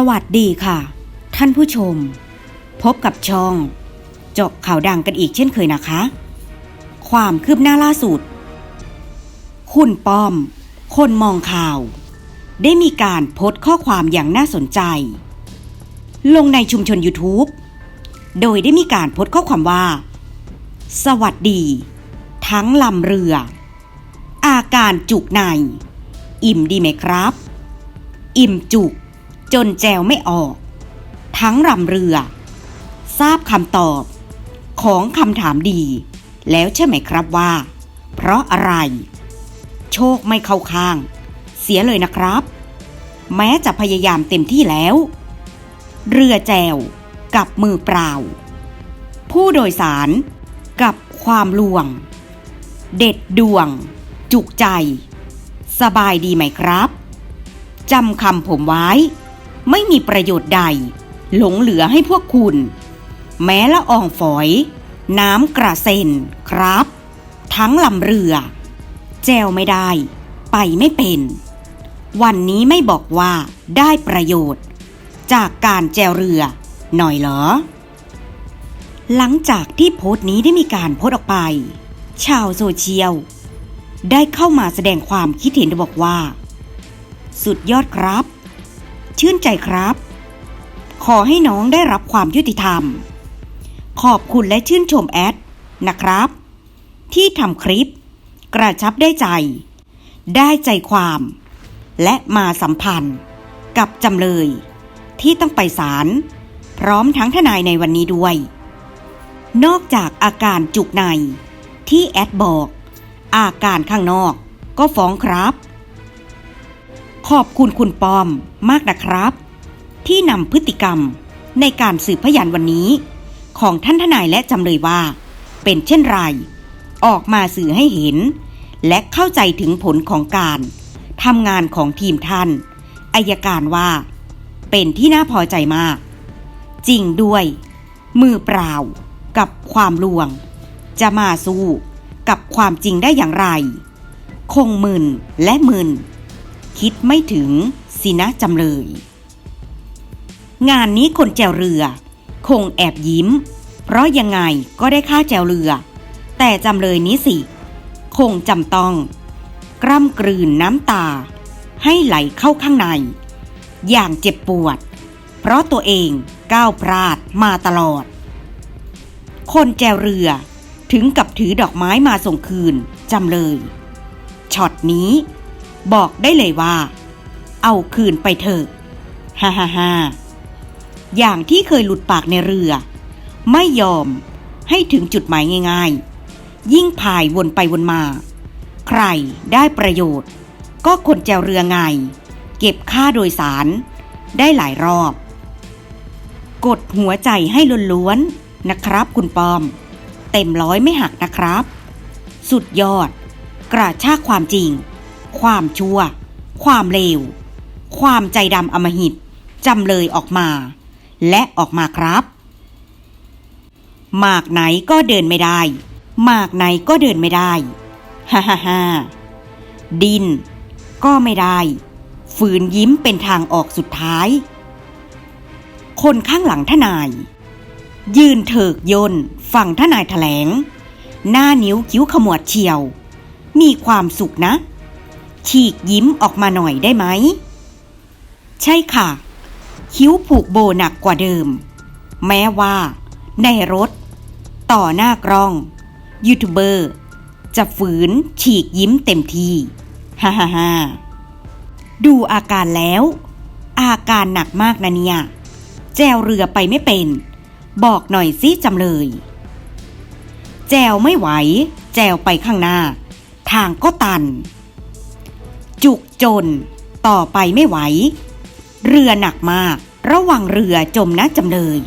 สวัสดีค่ะ ท่านผู้ชม พบกับช่องเจาะข่าวดังกันอีกเช่นเคยนะคะ ความคืบหน้าล่าสุด คุณป้อม คนมองข่าว ได้มีการโพสต์ข้อความอย่างน่าสนใจ ลงในชุมชน YouTube โดยได้มีการโพสต์ข้อความว่า สวัสดี ทั้งลำเรือ อาการจุกใน อิ่มดีไหมครับ อิ่มจุก จนแจวไม่ออก ทั้งรำเรือ ทราบคำตอบ ของคำถามดี แล้วใช่ไหมครับว่า เพราะอะไร โชคไม่เข้าข้าง เสียเลยนะครับ แม้จะพยายามเต็มที่แล้ว เรือแจวกับมือเปล่า ผู้โดยสารกับความลวง เด็ดดวง จุกใจ สบายดีไหมครับจำคำผมไว้ ไม่มีประโยชน์ใด หลงเหลือให้พวกคุณ แม้ละอองฝอย น้ำกระเซ็นครับ ทั้งลำเรือ แจวไม่ได้ ไปไม่เป็น วันนี้ไม่บอกว่าได้ประโยชน์ จากการแจวเรือ หน่อยเหรอ หลังจากที่โพสต์นี้ได้มีการโพสต์ออกไป ชาวโซเชียลได้เข้ามาแสดงความคิดเห็นบอกว่า สุดยอดครับ ชื่นใจครับ ขอให้น้องได้รับความยุติธรรม ขอบคุณและชื่นชมแอดนะครับ ที่ทำคลิป กระชับได้ใจ ได้ใจความ และมาสัมพันธ์ กับจำเลย ที่ต้องไปศาลพร้อมทั้งทนายในวันนี้ด้วย นอกจากอาการจุกใน ที่แอดบอก อาการข้างนอกก็ฟ้องครับ ขอบคุณคุณปอมมากนะครับ ที่นำพฤติกรรมในการสืบพยานวันนี้ ของท่านทนายและจำเลยว่า เป็นเช่นไร ออกมาสื่อให้เห็น และเข้าใจถึงผลของการทำงานของทีมท่านอายการว่า เป็นที่น่าพอใจมาก จริงด้วย มือเปล่ากับความลวง จะมาสู้กับความจริงได้อย่างไร คงมึนและมึน คิดไม่ถึงสินะจำเลย งานนี้คนแจวเรือ คงแอบยิ้ม เพราะยังไงก็ได้ค่าแจวเรือ แต่จำเลยนี้สิ คงจำต้อง กล้ำกลืนน้ำตา ให้ไหลเข้าข้างใน อย่างเจ็บปวด เพราะตัวเองก้าวพลาดมาตลอด คนแจวเรือถึงกับถือดอกไม้มาส่งคืนจำเลยช็อตนี้ บอกได้เลยว่า เอาคืนไปเถอะฮ่าฮ่าฮ่าอย่างที่เคยหลุดปากในเรือ ไม่ยอมให้ถึงจุดหมายง่ายๆ ยิ่งพายวนไปวนมา ใครได้ประโยชน์ ก็คนแจวเรือไง เก็บค่าโดยสารได้หลายรอบ กดหัวใจให้ล้วนๆนะครับคุณปอม เต็มร้อยไม่หักนะครับ สุดยอด กระชากความจริง ความชั่ว ความเลว ความใจดำอมหิตจำเลยออกมา และออกมาครับ มากไหนก็เดินไม่ได้ มากไหนก็เดินไม่ได้ ฮ่าฮ่าฮ่าดิน ก็ไม่ได้ ฝืนยิ้มเป็นทางออกสุดท้าย คนข้างหลังทนาย ยืนเถิกยนฟังทนายแถลง หน้านิ้วคิ้วขมวดเฉียว มีความสุขนะ ฉีกยิ้มออกมาหน่อยได้ไหม ใช่ค่ะ คิ้วผูกโบหนักกว่าเดิม แม้ว่า ในรถ ต่อหน้ากล้อง ยูทูบเบอร์ จะฝืนฉีกยิ้มเต็มที่ฮ่าฮ่าฮ่าดูอาการแล้ว อาการหนักมากนะเนี่ย แจวเรือไปไม่เป็น บอกหน่อยสิจำเลย แจวไม่ไหว แจวไปข้างหน้า ทางก็ตัน จุกจน ต่อไปไม่ไหว เรือหนักมาก ระวังเรือจมนะจำเลย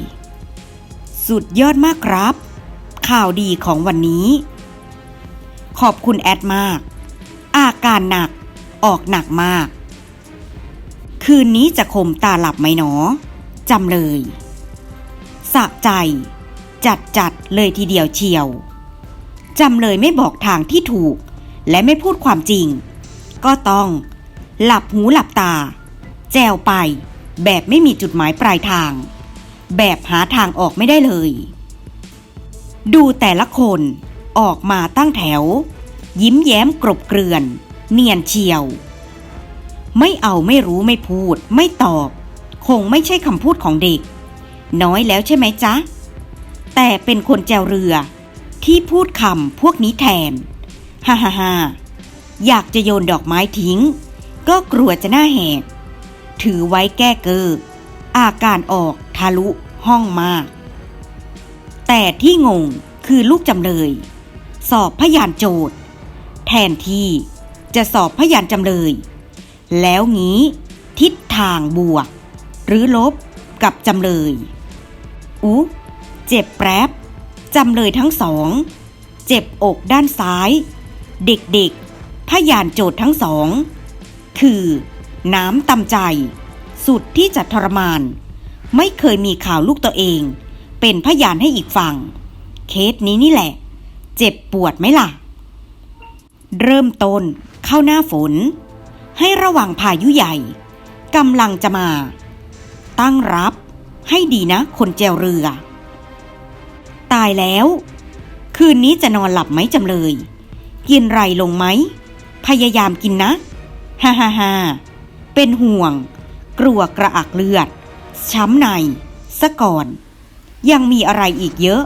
สุดยอดมากครับ ข่าวดีของวันนี้ ขอบคุณแอดมาก อาการหนัก ออกหนักมาก คืนนี้จะคมตาหลับไหมหนอจำเลยสะใจ จัดจัดเลยทีเดียวเชียวจำเลยไม่บอกทางที่ถูก และไม่พูดความจริง ก็ต้อง หลับหูหลับตา แจวไป แบบไม่มีจุดหมายปลายทาง แบบหาทางออกไม่ได้เลย ดูแต่ละคนออกมาตั้งแถว ยิ้มแย้มกรบเกลื่อน เนียนเชียว ไม่เอาไม่รู้ไม่พูด ไม่ตอบ คงไม่ใช่คำพูดของเด็ก น้อยแล้วใช่ไหมจ๊ะ แต่เป็นคนแจวเรือที่พูดคำพวกนี้แทน ฮ่าฮ่าฮ่า อยากจะโยนดอกไม้ทิ้ง ก็กลัวจะหน้าแหก ถือไว้แก้เกออาการออกทะลุห้องมาก แต่ที่งงคือลูกจำเลย สอบพยานโจทย์ แทนที่จะสอบพยานจำเลย แล้วงี้ทิศทางบวก หรือลบกับจำเลยอุ๊เจ็บแปรบจำเลยทั้งสอง เจ็บอกด้านซ้าย เด็กๆ พยานโจทย์ทั้งสอง คือ น้ำตำใจ สุดที่จะทรมาน ไม่เคยมีข่าวลูกตัวเอง เป็นพยานให้อีกฝั่ง เคสนี้นี่แหละ เจ็บปวดไหมล่ะ เริ่มต้นเข้าหน้าฝน ให้ระวังพายุใหญ่กำลังจะมา ตั้งรับให้ดีนะคนแจวเรือ ตายแล้ว คืนนี้จะนอนหลับไหมจำเลย กินไรลงไหม พยายามกินนะฮ่าฮ่าฮ่าเป็นห่วง กลัวกระอักเลือด ช้ำในซะก่อน ยังมีอะไรอีกเยอะ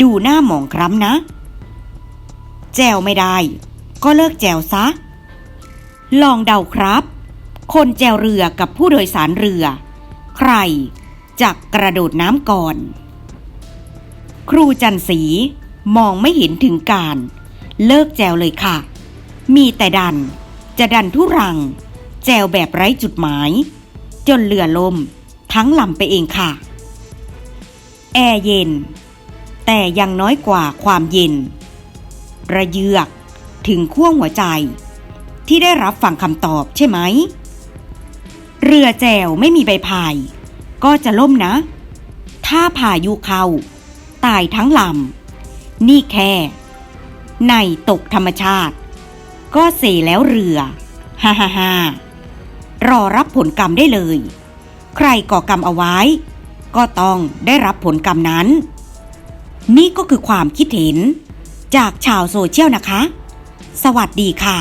ดูหน้าหมองคล้ำนะ แจวไม่ได้ ก็เลิกแจวซะ ลองเดาครับ คนแจวเรือกับผู้โดยสารเรือ ใครจะกระโดดน้ำก่อน ครูจันสีมองไม่เห็นถึงการ เลิกแจวเลยค่ะ มีแต่ดัน จะดันทุรัง แจวแบบไร้จุดหมาย จนเรือลม ทั้งลำไปเองค่ะ แอร์เย็น แต่ยังน้อยกว่าความเย็น ระเยือกถึงขั้วหัวใจ ที่ได้รับฟังคำตอบใช่ไหม เรือแจวไม่มีใบพาย ก็จะล่มนะ ถ้าพายุเข้า ตายทั้งลำ นี่แค่ ในตกธรรมชาติ ก็เสแล้วเรือ ฮ่าฮ่าฮ่ารอรับผลกรรมได้เลย ใครก่อกรรมเอาไว้ ก็ต้องได้รับผลกรรมนั้น นี่ก็คือความคิดเห็น จากชาวโซเชียลนะคะ สวัสดีค่ะ